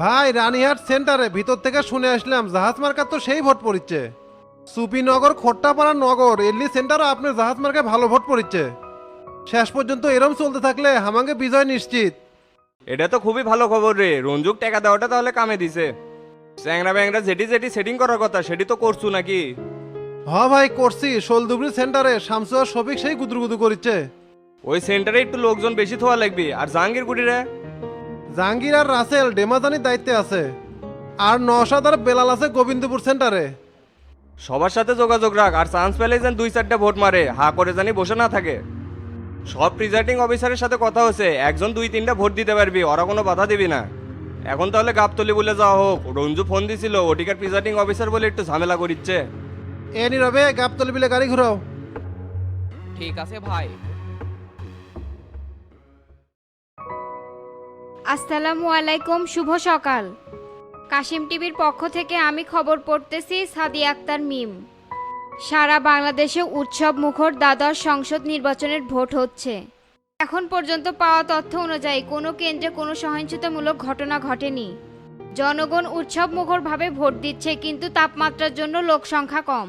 ভাই রানীহাট সেন্টারে ভিতর থেকে শুনে আসলাম জাহাজ মার্কার তো সেই ভোট পড়িচ্ছে। সুপিনগর খোট্টাপাড়া নগর এল্লি সেন্টারও আপনার জাহাজ মার্কায় ভালো ভোট পড়িচ্ছে। শেষ পর্যন্ত এরম চলতে থাকলে হামাঙ্গে বিজয় নিশ্চিত। এটা তো খুবই ভালো খবর রে রঞ্জুক টাকা দেওয়াটা তাহলে কামে দিছে। চ্যাংরা ব্যাংরা যেটি যেটি সেটিং করার কথা সেটি তো করছু নাকি? হ ভাই করছি শোলদুবরি সেন্টারে শামসু আর শফিক সেই গুদুরগুদু করিচ্ছে। ওই সেন্টারে একটু লোকজন বেশি থোয়া লাগবে আর জাহাঙ্গীর গুড়ি রে জাহাঙ্গীর আর রাসেল ডেমাজানির দায়িত্বে আছে। আর নশাদ আর বেলাল আছে গোবিন্দপুর সেন্টারে। সবার সাথে যোগাযোগ রাখ আর চান্স পেলে যেন দুই চারটা ভোট মারে হা করে জানি বসে না থাকে। সব প্রিজাইডিং অফিসারের সাথে কথা হয়েছে একজন দুই তিনটা ভোট দিতে পারবি ওরা কোনো বাধা দিবি না। এখন তাহলে গাবতলি বলে যাওয়া হোক রঞ্জু ফোন দিছিল ওটিকার প্রিজাইডিং অফিসার বলে একটু ঝামেলা করিচ্ছে। এ নীরবে গাবতলি বিলে গাড়ি ঘুরাও। ঠিক আছে ভাই। আসসালামু আলাইকুম, শুভ সকাল। কাশিম টিভির পক্ষ থেকে আমি খবর পড়তেছি সাদি আক্তার মিম। সারা বাংলাদেশে উৎসব মুখর দ্বাদশ সংসদ নির্বাচনের ভোট হচ্ছে। এখন পর্যন্ত পাওয়া তথ্য অনুযায়ী কোনো কেন্দ্রে কোনো সহিংসতামূলক ঘটনা ঘটেনি। জনগণ উৎসব মুখরভাবে ভোট দিচ্ছে, কিন্তু তাপমাত্রার জন্য লোক সংখ্যা কম।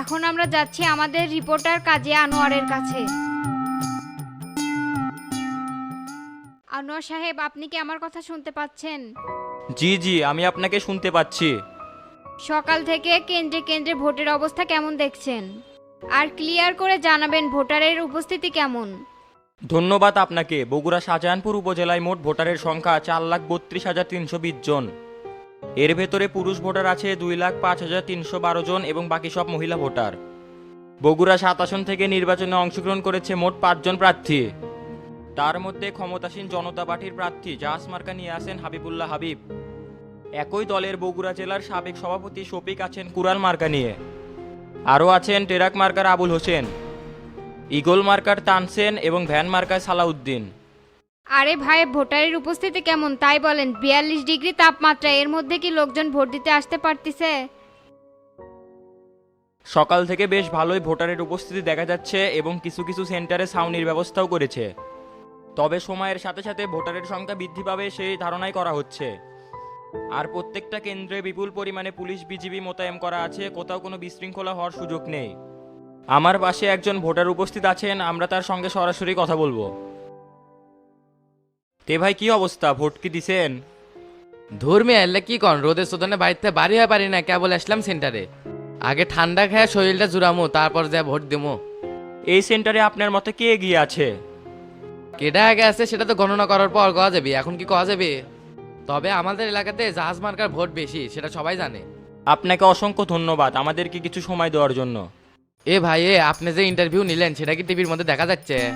এখন আমরা যাচ্ছি আমাদের রিপোর্টার কাজী আনোয়ারের কাছে। আনোয়ার সাহেব আপনি কি আমার কথা শুনতে পাচ্ছেন? জি জি আমি আপনাকে শুনতে পাচ্ছি। সকাল থেকে কেন্দ্রে কেন্দ্রে ভোটের অবস্থা কেমন দেখছেন? আর ক্লিয়ার করে জানাবেন ভোটারের উপস্থিতি কেমন? ধন্যবাদ আপনাকে। বগুড়া শাহজাহানপুর উপজেলায় মোট ভোটারের সংখ্যা চার লাখ বত্রিশ হাজার তিনশো বিশ জন। এর ভেতরে পুরুষ ভোটার আছে দুই লাখ পাঁচ হাজার তিনশো বারো জন এবং বাকি সব মহিলা ভোটার। বগুড়া সাত আসন থেকে নির্বাচনে অংশগ্রহণ করেছে মোট পাঁচজন প্রার্থী। তার মধ্যে ক্ষমতাসীন জনতা পার্টির প্রার্থী জাহাজ মার্কা নিয়ে আসেন হাবিবুল্লাহ হাবিব। একই দলের বগুড়া জেলার সাবেক সভাপতি শফিক আছেন কুরাল মার্কা নিয়ে। আরও আছেন টেরাক মার্কার আবুল হোসেন ইগল মার্কার তানসেন এবং ভ্যান মার্কার সালাউদ্দিন। আরে ভাই ভোটারের উপস্থিতি কেমন? তাই বলেন বিয়াল্লিশ ডিগ্রি তাপমাত্রা এর মধ্যে কি লোকজন ভোট দিতে আসতে পারতেছে? সকাল থেকে বেশ ভালোই ভোটারের উপস্থিতি দেখা যাচ্ছে এবং কিছু কিছু সেন্টারে ছাউনির ব্যবস্থাও করেছে। তবে সময়ের সাথে সাথে ভোটারের সংখ্যা বৃদ্ধি পাবে সেই ধারণাই করা হচ্ছে। আর প্রত্যেকটা কেন্দ্রে বিপুল পরিমাণে পুলিশ বিজিবি মোতায়েন করা আছে কোথাও কোনো বিশৃঙ্খলা হওয়ার সুযোগ নেই। আমার পাশে একজন ভোটার উপস্থিত আছেন আমরা তার সঙ্গে সরাসরি কথা বলব। তে ভাই কি অবস্থা? ভোট কি দিছেন? ধর্মে এলে কি কন? রোদের সোদনে বাড়িতে বাড়ি হয়ে পারি না কেবল আসলাম সেন্টারে। আগে ঠান্ডা খেয়ে শরীরটা জুড়ামো তারপর যা ভোট দেবো এই সেন্টারে আপনার মতে কে এগিয়ে আছে? কেডা আগে আছে সেটা তো গণনা করার পর কওয়া যাবে এখন কি কওয়া যাবে? তবে আমাদের এলাকাতে জাহাজ মার্কার ভোট বেশি সেটা সবাই জানে। আপনাকে অসংখ্য ধন্যবাদ আমাদেরকে কিছু সময় দেওয়ার জন্য। এ ভাই এ আপনি যে ইন্টারভিউ নিলেন সেটা কি টিভির মধ্যে দেখা যাচ্ছে?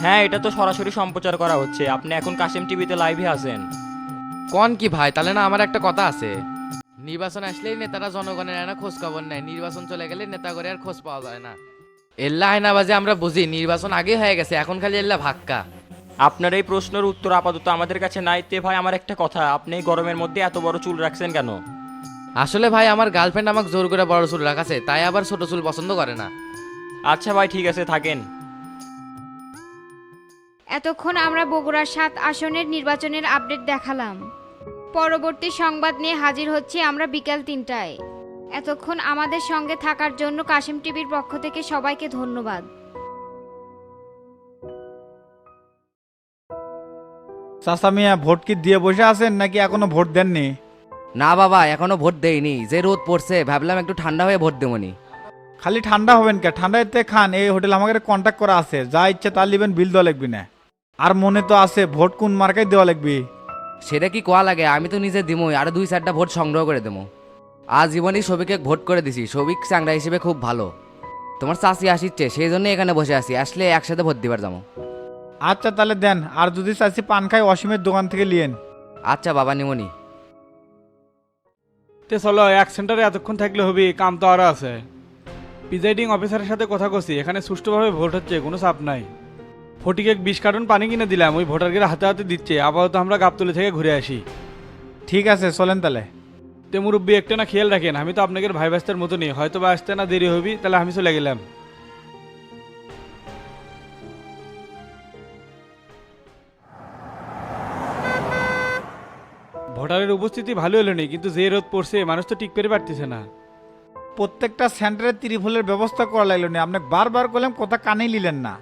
হ্যাঁ এটা তো সরাসরি সম্প্রচার করা হচ্ছে। আপনি এখন কাশিম টিভিতে লাইভে আছেন। কোন কি ভাই? তাহলে না আমার একটা কথা আছে। নির্বাচন আসলেই নেতারা জনগণের আয়না খোঁজ খবর নেয়। নির্বাচন চলে গেলে নেতা করে আর খোঁজ পাওয়া যায় না। এল্লা আয়নাবাজে আমরা বুঝি নির্বাচন আগে হয়ে গেছে এখন খালি এল্লা ভাক্কা। আপনার এই প্রশ্নের উত্তর আপাতত আমাদের কাছে নাই তে ভাই আমার একটা কথা আপনি এই গরমের মধ্যে এত বড় চুল রাখছেন কেন? আসলে ভাই আমার গার্লফ্রেন্ড আমাকে জোর করে বড় চুল রাখাছে তাই আবার ছোট চুল পছন্দ করে না। আচ্ছা ভাই ঠিক আছে থাকেন। এতক্ষণ আমরা বগুড়ার সাত আসনের নির্বাচনের আপডেট দেখালাম। পরবর্তী সংবাদ নিয়ে হাজির হচ্ছি আমরা বিকাল তিনটায়। এতক্ষণ আমাদের সঙ্গে থাকার জন্য কাশিম টিভির পক্ষ থেকে সবাইকে ধন্যবাদ। চাচা মিয়া ভোট কি দিয়ে বসে আছেন নাকি এখনও ভোট দেননি? না বাবা এখনও ভোট দেইনি। যে রোদ পড়ছে ভাবলাম একটু ঠান্ডা হয়ে ভোট দেবনি। খালি ঠান্ডা হবেন কে? ঠান্ডা এতে খান এই হোটেল আমাকে কন্ট্যাক্ট করা আছে। যা ইচ্ছে তার লিবেন বিল দেওয়া লাগবি না। আর মনে তো আছে ভোট কোন মার্কায় দেওয়া লাগবি? সেটা কি কোয়া লাগে? আমি তো নিজে দিমই আর দুই চারটা ভোট সংগ্রহ করে দেবো। আজ জীবনই সবিকে ভোট করে দিছি। সবিক চাংরা হিসেবে খুব ভালো। তোমার চাষি আসিচ্ছে সেই জন্যই এখানে বসে আছি। আসলে একসাথে ভোট দিবার যাব। আচ্ছা তাহলে দেন আর যদি চাচ্ছি পান খাই অসীমের দোকান থেকে লিয়েন আচ্ছা বাবা নিমনি। তে চলো এক সেন্টারে এতক্ষণ থাকলে হবে কাম তো আরও আছে। প্রিজাইডিং অফিসারের সাথে কথা কছি এখানে সুষ্ঠুভাবে ভোট হচ্ছে কোনো চাপ নাই। ফটিকে বিশ কার্টন পানি কিনে দিলাম ওই ভোটারকে হাতে হাতে দিচ্ছে আপাতত আমরা গাবতলি থেকে ঘুরে আসি। ঠিক আছে চলেন তাহলে। তে মুরব্বী একটা না খেয়াল রাখেন, আমি তো আপনাদের ভাই ব্যস্তের মতনই। হয়তো বা আসতে না দেরি হবি, তাহলে আমি চলে গেলাম। ভোটারের উপস্থিতি ভালো হলো নি, কিন্তু যে রোদ পড়ছে, মানুষ তো টিক পেরে পারতেছে না। প্রত্যেকটা সেন্টারে ত্রিফলের ব্যবস্থা করা লাগল না, আপনি বারবার করলাম কথা কানেই নিলেন না।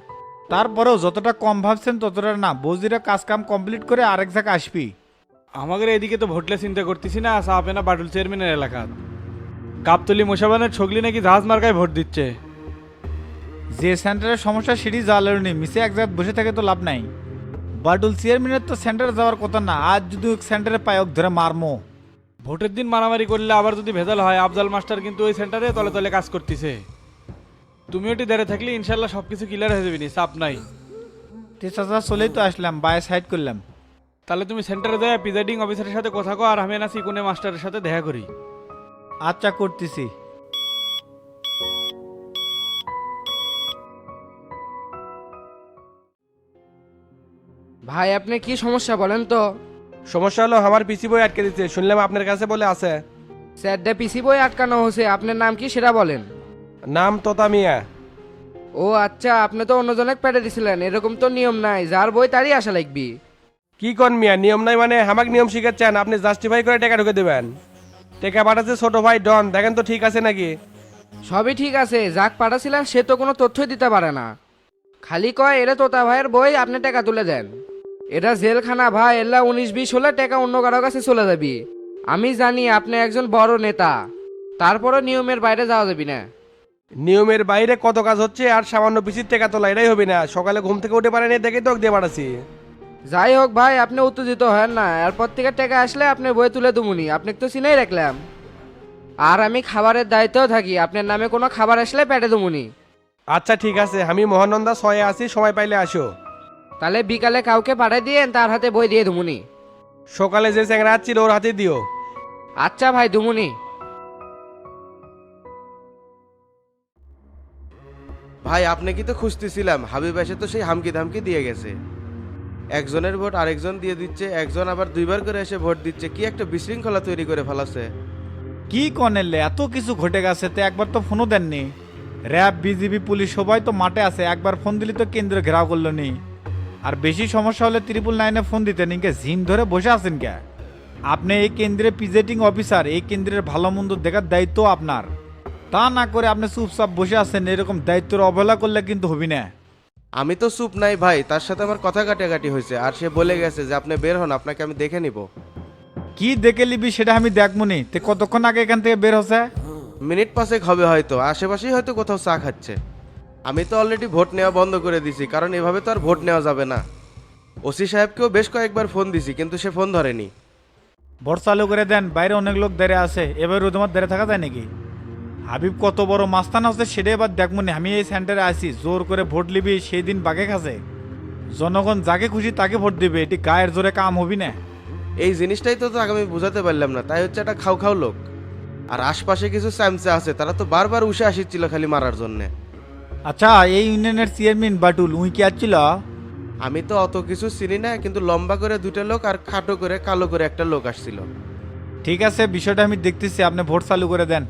তারপরেও যতটা কম ভাবছেন, ততটা না। বৌজিরা কাজ কাম কমপ্লিট করে আরেক জায়গায় আসবি। আমাদের এদিকে তো ভোটলে চিন্তা করতেছি না সাপে না বাটুল চেয়ারম্যানের এলাকা। গাবতলি মোশাবানের ছগলি নাকি জাহাজ মার্কায় ভোট দিচ্ছে। যে সেন্টারের সমস্যা সেটি জ্বালালো নি মিসে এক জায়গায় বসে থাকে তো লাভ নাই। বাটুল চেয়ারম্যানের তো সেন্টারে যাওয়ার কথা না আজ যদি সেন্টারে পায় ওকে ধরে মারমো। ভোটের দিন মারামারি করলে আবার যদি ভেজাল হয় আফজাল মাস্টার কিন্তু ওই সেন্টারে তলে তলে কাজ করতেছে। তুমি ওটি দাঁড়িয়ে থাকলে ইনশাল্লাহ সব কিছু ক্লিয়ার হয়ে যাবে নি চাপ নাই। হাজার চলেই তো আসলাম বায়ে সাইড করলাম। তাহলে তুমি সেন্টারে যায় প্রিজাইডিং অফিসারের সাথে কথা কো আর আমি না সিকুনে মাস্টারের সাথে দেখা করি। আচ্ছা করতেছি। ভাই আপনি কি সমস্যা বলেন তো? সমস্যা হলো আমার পিসি বই আটকে দিচ্ছে শুনলাম আপনার কাছে বলে আছে। স্যারডে পিসি বই আটকানো হয়েছে আপনার নাম কি সেটা বলেন? নাম তোতা মিয়া। ও আচ্ছা আপনি তো অন্যজনক পেটে দিছিলেন এরকম তো নিয়ম নাই যার বই তারই আসা লাগবি কি কন মিয়া? নিয়ম নাই মানে হামাক নিয়ম শিখাচ্ছেন আপনি জাস্টিফাই করে টাকা ঢুকে দেবেন। টাকা পাঠাচ্ছে ছোট ভাই ডন দেখেন তো ঠিক আছে নাকি? সবই ঠিক আছে যাক পাঠাছিলেন সে তো কোনো তথ্যই দিতে পারে না। খালি কয় এরা তোতা ভাইয়ের বই আপনি টাকা তুলে দেন। এটা জেলখানা ভাই এলা উনিশ বিশ হলে টাকা অন্য কারও কাছে চলে যাবি। আমি জানি আপনি একজন বড় নেতা। তারপরও নিয়মের বাইরে যাওয়া যাবি না। নিয়মের বাইরে কত কাজ হচ্ছে আর সামান্য পিসির টাকা তোলা এটাই হবে না। সকালে ঘুম থেকে উঠে পারেনি দেখে তো দিয়ে পাঠাচ্ছি। যাই হোক ভাই আপনি উত্তেজিত হেন না। এরপর থেকে টাকা আসলে আপনি বই তুলে দুমুনি। আপনি তো চিনেই রাখলাম। আর আমি খাবারের দায়িত্বেও থাকি। আপনার নামে কোনো খাবার আসলে পেটে দুমুনি। আচ্ছা ঠিক আছে। আমি মহানন্দা ছয়ে আছি সময় পাইলে আসো। তাহলে বিকালে কাউকে পাঠিয়ে দিয়ে তার হাতে বই দিয়ে দুমুনি। সকালে যে চ্যাংরা আসছিল ওর হাতে দিও। আচ্ছা ভাই দুমুনি। ভাই আপনি কি তো খুঁজতেছিলাম। হাবিব এসে তো সেই হামকি ধামকি দিয়ে গেছে। একজনের ভোট আরেকজন দিয়ে দিচ্ছে, একজন আবার দুইবার করে এসে ভোট দিচ্ছে। কি একটা বিশৃঙ্খলা তৈরি করে ফেলাছে। কি কনেলে এত কিছু ঘটে গেছে, তো একবার তো ফোনও দেননি। র্যাব, বিজিবি, পুলিশ সবাই তো মাঠে আছে, একবার ফোন দিলি তো কেন্দ্র ঘেরাও করল নি। আর বেশি সমস্যা হলে ত্রিপুল নাইনে ফোন দিতেন, ইনকে জিম ধরে বসে আছেন কে? আপনি এই কেন্দ্রে প্রিজাইডিং অফিসার এই কেন্দ্রের ভালো মন্দ দেখার দায়িত্ব আপনার। তা না করে আপনি চুপচাপ বসে আছেন, এরকম দায়িত্বের অবহেলা করলে কিন্তু হবি না। আমি তো চুপ নাই ভাই তার সাথে আমার কথা কাটাকাটি হয়েছে আর সে বলে গেছে যে আপনি বের হন আপনাকে আমি দেখে নিব। কি দেখে নিবি সেটা আমি দেখবনি তে কতক্ষণ আগে এখান থেকে বের হচ্ছে? মিনিট পাঁচেক হবে হয়তো আশেপাশেই হয়তো কোথাও চা খাচ্ছে। আমি তো অলরেডি ভোট নেওয়া বন্ধ করে দিছি কারণ এভাবে তো আর ভোট নেওয়া যাবে না। ওসি সাহেবকেও বেশ কয়েকবার ফোন দিছি কিন্তু সে ফোন ধরেনি। ভোট চালু করে দেন বাইরে অনেক লোক দাঁড়িয়ে আছে এবার তোমার দাঁড়িয়ে থাকা যায় নাকি? হাবিব কত বড় মাস্তান আছে সেটা এবার দেখব নি। আমি এই সেন্টারে আছি জোর করে ভোট লিবি সেই দিন বাঘে খাসে। জনগণ যাকে খুশি তাকে ভোট দিবে এটি গায়ের জোরে কাম হবি না। এই জিনিসটাই তো তো আগে আমি বুঝাতে পারলাম না তাই হচ্ছে একটা খাও খাও লোক। আর আশপাশে কিছু স্যামসে আছে তারা তো বারবার উষে আসিচ্ছিল খালি মারার জন্যে। আচ্ছা এই ইউনিয়নের চেয়ারম্যান বাটুল উই কি আসছিল? আমি তো অত কিছু চিনি না কিন্তু লম্বা করে দুটো লোক আর খাটো করে কালো করে একটা লোক আসছিল। ঠিক আছে বিষয়টা আমি দেখতেছি আপনি ভোট চালু করে দেন।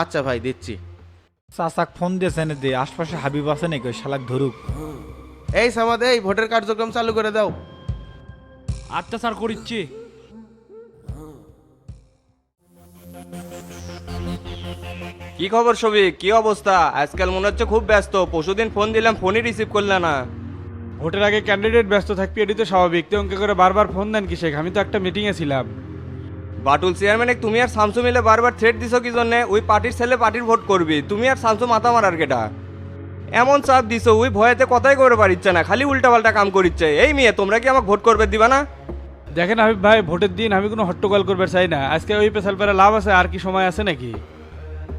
আচ্ছা ভাই দিচ্ছি। চাচাক ফোন দিয়েছেন দে আশপাশে হাবিব আছে নাকি? ওই শালাক ধরুক। এই সামাদে এই ভোটের কার্যক্রম চালু করে দাও। আচ্ছা স্যার করিচ্ছি। কি খবর সবি কি অবস্থা? আজকাল মনে হচ্ছে খুব ব্যস্ত। পরশুদিন ফোন দিলাম ফোনই রিসিভ করলে না। ভোটের আগে ক্যান্ডিডেট ব্যস্ত থাকবি এটি তো স্বাভাবিক। তো অঙ্কে করে বারবার ফোন দেন কি শেখ? আমি তো একটা মিটিংয়ে ছিলাম। বাটুল চেয়ারম্যান তুমি আর শামসু মিলে বারবার থ্রেট দিছো কি জন্য? ওই পার্টির ছেলে পার্টির ভোট করবি। তুমি আর শামসু মাথা মারার কেটা? এমন চাপ দিছো ওই ভয়েতে কথাই করে পারিচ্ছে না খালি উল্টাপাল্টা কাম করিচ্ছে। এই মেয়ে তোমরা কি আমাকে ভোট করবে দিবা না? দেখেন আমি ভাই ভোটের দিন আমি কোনো হট্টগোল করবে চাই না। আজকে ওই পেশাল পেরা লাভ আছে আর কি সময় আছে নাকি?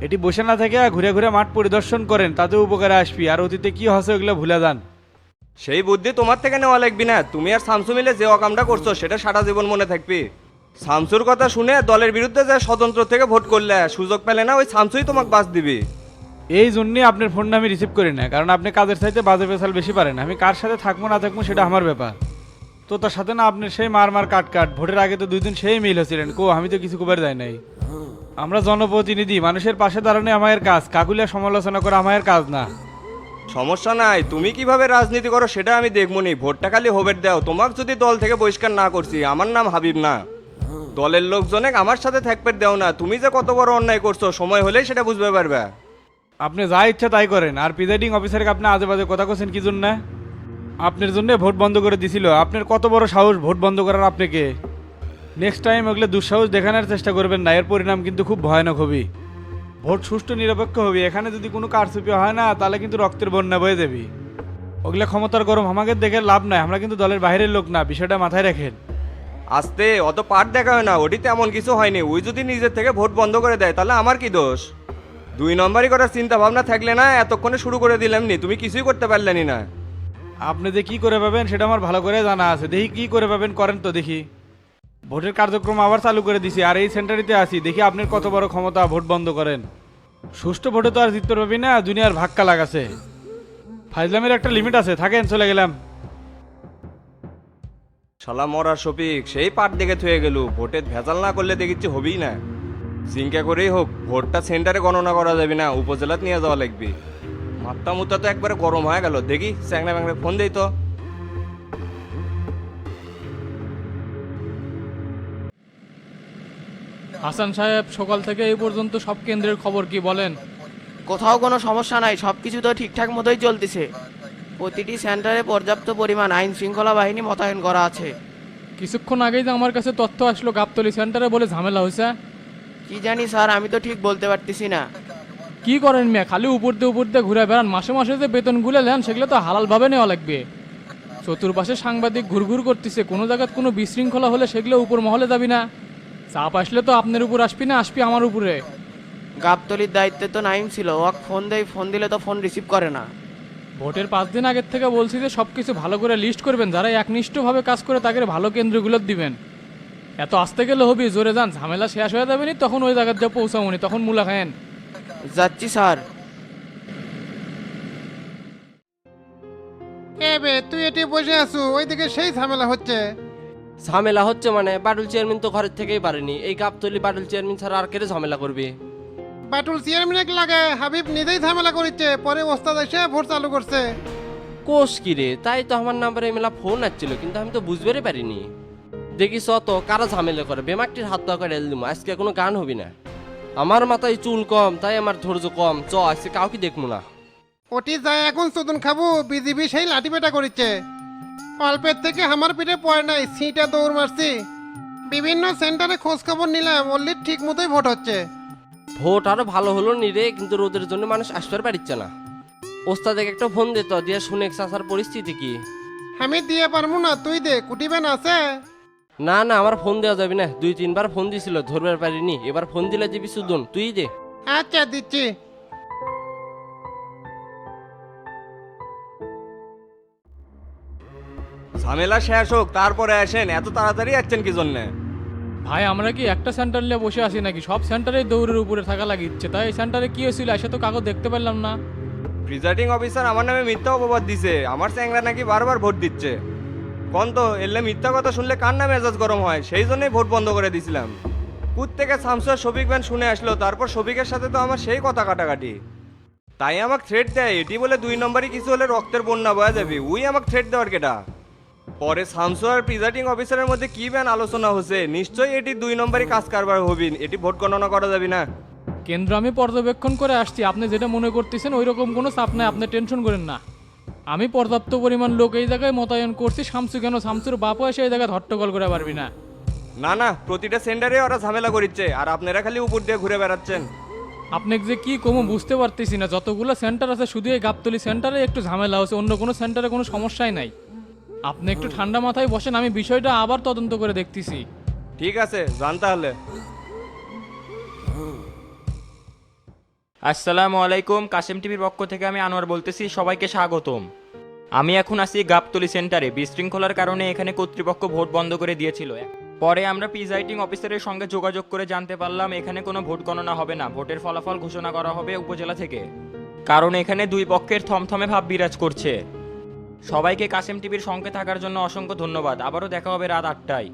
এটি বসে না থেকে ঘুরে ঘুরে মাঠ পরিদর্শন করেন তাতে উপকারে আসবি আর অতীতে কি হচ্ছে ওগুলো ভুলে যান। সেই বুদ্ধি তোমার থেকে নেওয়া লাগবি না। তুমি আর শামসু মিলে যে অকামটা করছ সেটা সারা জীবন মনে থাকবি। শামসুর কথা শুনে দলের বিরুদ্ধে যে স্বতন্ত্র থেকে ভোট করলে সুযোগ পেলে না ওই শামসুই তোমাকে বাস দিবি। এই জন্যই আপনার ফোনটা আমি রিসিভ করি না কারণ আপনি কাজের চাইতে বাজে পেশাল বেশি পারেন আমি কার সাথে থাকব না থাকব সেটা আমার ব্যাপার। তো তার সাথে না আপনার সেই মার মার কাট কাট ভোটের আগে তো দুই দিন সেই মিল হয়েছিলেন কো আমি তো কিছু কবার যাই নাই। আমরা জনপ্রতিনিধি মানুষের পাশে দাঁড়ানো আমাদের কাজ কাকুলিয়া সমালোচনা করা আমাদের কাজ না। সমস্যা নাই তুমি কীভাবে রাজনীতি করো সেটা আমি দেখব নি ভোটটা খালি হোবের দাও তোমাকে যদি দল থেকে বহিষ্কার না করছি আমার নাম হাবিব না। দলের লোকজনে আমার সাথে থাকবে, দেও না। তুমি যে কত বড় অন্যায় করছ, সময় হলেই সেটা বুঝতে পারবে। আপনি যা ইচ্ছা তাই করেন। আর প্রিজাইডিং অফিসারকে আপনি আজে বাজে কথা কছেন কি জন্য? আপনার জন্য ভোট বন্ধ করে দিছিল। আপনার কত বড় সাহস ভোট বন্ধ করার আপনাকে? নেক্সট টাইম ওগুলো দুঃসাহস দেখানোর চেষ্টা করবেন না। এর পরিণাম কিন্তু খুব ভয়ানক হবে। ভোট সুষ্ঠু, নিরপেক্ষ হবে। এখানে যদি কোনো কারচুপি হয় না, তাহলে কিন্তু রক্তের বন্যা বয়ে যাবে। ওগুলো ক্ষমতার গরম, আমাকে দেখে লাভ নাই। আমরা কিন্তু দলের বাইরের লোক না। বিষয়টা মাথায় রাখেন। আস্তে, অত পাট দেখা হয় না ওটি তেমন কিছু হয়নি। ওই যদি নিজের থেকে ভোট বন্ধ করে দেয়, তাহলে আমার কি দোষ? দুই নম্বরই করার চিন্তা ভাবনা থাকলে না, এতক্ষণে শুরু করে দিলাম নি তুমি কিছুই করতে পারলেনি না। আপনি যে কি করে পাবেন সেটা আমার ভালো করে জানা আছে। দেখি কি করে পাবেন করেন তো দেখি। ভোটের কার্যক্রম আবার চালু করে দিছি, আর এই সেন্টারিতে আছি। দেখি আপনার কত বড় ক্ষমতা, ভোট বন্ধ করেন। সুষ্ঠু ভোটে তো আর জিততে পারবি না, দুনিয়ার ভাক্কা লাগাছে। ফাইজলামের একটা লিমিট আছে, থাকেন, চলে গেলাম। শালা মরার শফিক সেই পাট দেখে থুয়ে গেল। ভোটের ভেজাল না করলে দেখিচ্ছি হবেই না। চিন্তা করেই হোক ভোটটা সেন্টারে গণনা করা যাবে না উপজেলাত নিয়ে যাওয়া লাগবে। মাত্রা মুত্তা তো একবারে গরম হয়ে গেল। দেখি চ্যাংরা ব্যাংরা ফোন দেই তো। হাসান সাহেব সকাল থেকে এই পর্যন্ত সব কেন্দ্রের খবর কি বলেন? কোথাও কোনো সমস্যা নাই সব কিছু তো ঠিকঠাক মতোই চলতেছে। প্রতিটি সেন্টারে পর্যাপ্ত পরিমাণ আইন শৃঙ্খলা বাহিনী মোতায়েন করা আছে। কিছুক্ষণ আগেই যে আমার কাছে তথ্য আসলো গাবতলি সেন্টারে বলে ঝামেলা হয়েছে। কি জানি স্যার আমি তো ঠিক বলতে পারতেছি না। কি করেন মিয়া খালি উপর দিয়ে উপর দিয়ে ঘুরে বেড়ান। মাসে মাসে যে বেতন বেতনগুলো নেন সেগুলো তো হালালভাবে নেওয়া লাগবে। চতুর্পাশে সাংবাদিক ঘুরঘুর করতেছে কোনো জায়গায় কোনো বিশৃঙ্খলা হলে সেগুলো উপর মহলে যাবি না। চাপ আসলে তো আপনার উপর আসবি না আসবি আমার উপরে। গাবতলির দায়িত্বে তো নাইম ছিল ওয়াক ফোন দেয় ফোন দিলে তো ফোন রিসিভ করে না। ভোটের পাঁচ দিন আগের থেকে বলছি যে সব কিছু ভালো করে লিস্ট করবেন। যারা একনিষ্ঠভাবে কাজ করে তাদের ভালো কেন্দ্রগুলো দিবেন। এত আসতে গেলে হবি জোরে যান ঝামেলা শেষ হয়ে যাবে নি তখন ওই জায়গায় যা পৌঁছাবনি তখন মুলা খায়েন। যাচ্ছি স্যার। এ বে তুই এটি বসে আছু ওইদিকে সেই ঝামেলা হচ্ছে। ঝামেলা হচ্ছে মানে বাটুল চেয়ারম্যান তো ঘরের থেকেই পারেনি। এই গাবতলি বাটুল চেয়ারম্যান ছাড়া আর কেটে ঝামেলা করবে? বাটুল চেয়ারম্যান লাগে হাবিব নিজেই ঝামেলা করিচ্ছে পরে ওস্তাদ এসে ভোট চালু করছে। কোষ কি রে? তাই তো আমার নাম্বারে মেলা ফোন আসছিল কিন্তু আমি তো বুঝবারই পারিনি। দেখিস তো কারা ঝামেলা করে? বেমাকটির হাত পা করে এলদিম আজকে কোনো গান হবি না। আমার মাথায় চুল কম তাই আমার ধৈর্য কম। চ আজকে কাউকে দেখব না। ওটি যায় এখন সুদন খাব বিজিবি সেই লাঠি পেটা করিচ্ছে। অল্পের থেকে আমার পিঠে পড়ে নাই সিটা দৌড় মারছি। বিভিন্ন সেন্টারে খোঁজ খবর নিলাম অল্লির ঠিক মতোই ভোট হচ্ছে। ভোট আরও ভালো হলো নি রে কিন্তু রোদের জন্য মানুষ আসতে পারছে না। ওস্তাদেরকে একটা ফোন দিত দিয়ে শুনে চাষার পরিস্থিতি কি। আমি দিয়ে পারব না তুই দে কুটিবেন আছে। না না আমার ফোন দেওয়া যাবে না দুই তিনবার ফোন দিছিল ধরবার পারিনি এবার ফোন দিলে দিবি সুদন তুই দে। আচ্ছা দিচ্ছি। ঝামেলা শেষ হোক তারপরে আসেন এত তাড়াতাড়ি আসছেন কি জন্যে? ভাই, আমরা কি একটা সেন্টার নিয়ে বসে আছি নাকি? সব সেন্টারে দৌড়ের উপরে থাকা লাগিচ্ছে। তাই এই সেন্টারে কি হয়েছিল? এসে তো কাগজ দেখতে পেলাম না। প্রিজাইডিং অফিসার আমার নামে মিথ্যা অপবাদ দিছে। আমার চ্যাংরা নাকি বারবার ভোট দিচ্ছে। কোন তো, এলে মিথ্যা কথা শুনলে কার নামে মেজাজ গরম হয়? সেই জন্যই ভোট বন্ধ করে দিছিলাম। কুত থেকে শামসুর শফিক ব্যান শুনে আসলো। তারপর শফিকের সাথে তো আমার সেই কথা কাটাকাটি। তাই আমাকে থ্রেট দেয়। এটি বলে দুই নম্বরই কিছু হলে রক্তের বন্যা বয়া যাবে। উই আমাকে থ্রেট দেওয়ার কেটা পরে শামসু আর প্রিজাইডিং অফিসারের মধ্যে কি ব্যান আলোচনা হচ্ছে নিশ্চয়ই এটি দুই নম্বরই কাজ কারবার হবি এটি ভোট গণনা করা যাবে না। কেন্দ্র আমি পর্যবেক্ষণ করে আসছি। আপনি যেটা মনে করতেছেন ওই রকম কোনো চাপ নাই। আপনি টেনশন করেন না। আমি পর্যাপ্ত পরিমাণ লোক এই জায়গায় মোতায়েন করছি। শামসু কেন? শামসুর বাপও এসে এই জায়গায় হট্টগোল করে পারবি না। না না প্রতিটা সেন্টারে ওরা ঝামেলা করিচ্ছে। আর আপনারা খালি উপর দিয়ে ঘুরে বেড়াচ্ছেন। আপনি যে কি কমো বুঝতে পারতেছি না। যতগুলো সেন্টার আছে শুধু এই গাবতলি সেন্টারে একটু ঝামেলা হচ্ছে অন্য কোনো সেন্টারে কোনো সমস্যাই নাই। আপনি একটু ঠান্ডা মাথায় বসেন আমি বিষয়টা আবার তদন্ত করে দেখতেছি। ঠিক আছে যান তাহলে। আসসালামু আলাইকুম কাসেম টিভির পক্ষ থেকে আমি আনোয়ার বলতেছি সবাইকে স্বাগতম। আমি এখন আছি গাবতলি সেন্টারে বিশৃঙ্খলার কারণে এখানে কর্তৃপক্ষ ভোট বন্ধ করে দিয়েছিল। পরে আমরা প্রিজাইডিং অফিসারের সঙ্গে যোগাযোগ করে জানতে পারলাম এখানে কোনো ভোট গণনা হবে না ভোটের ফলাফল ঘোষণা করা হবে উপজেলা থেকে। কারণ এখানে দুই পক্ষের থমথমে ভাব বিরাজ করছে। সবাইকে কাসেম টিভির সঙ্গে থাকার জন্য অসংখ্য ধন্যবাদ। আবারও দেখা হবে রাত আটটায়।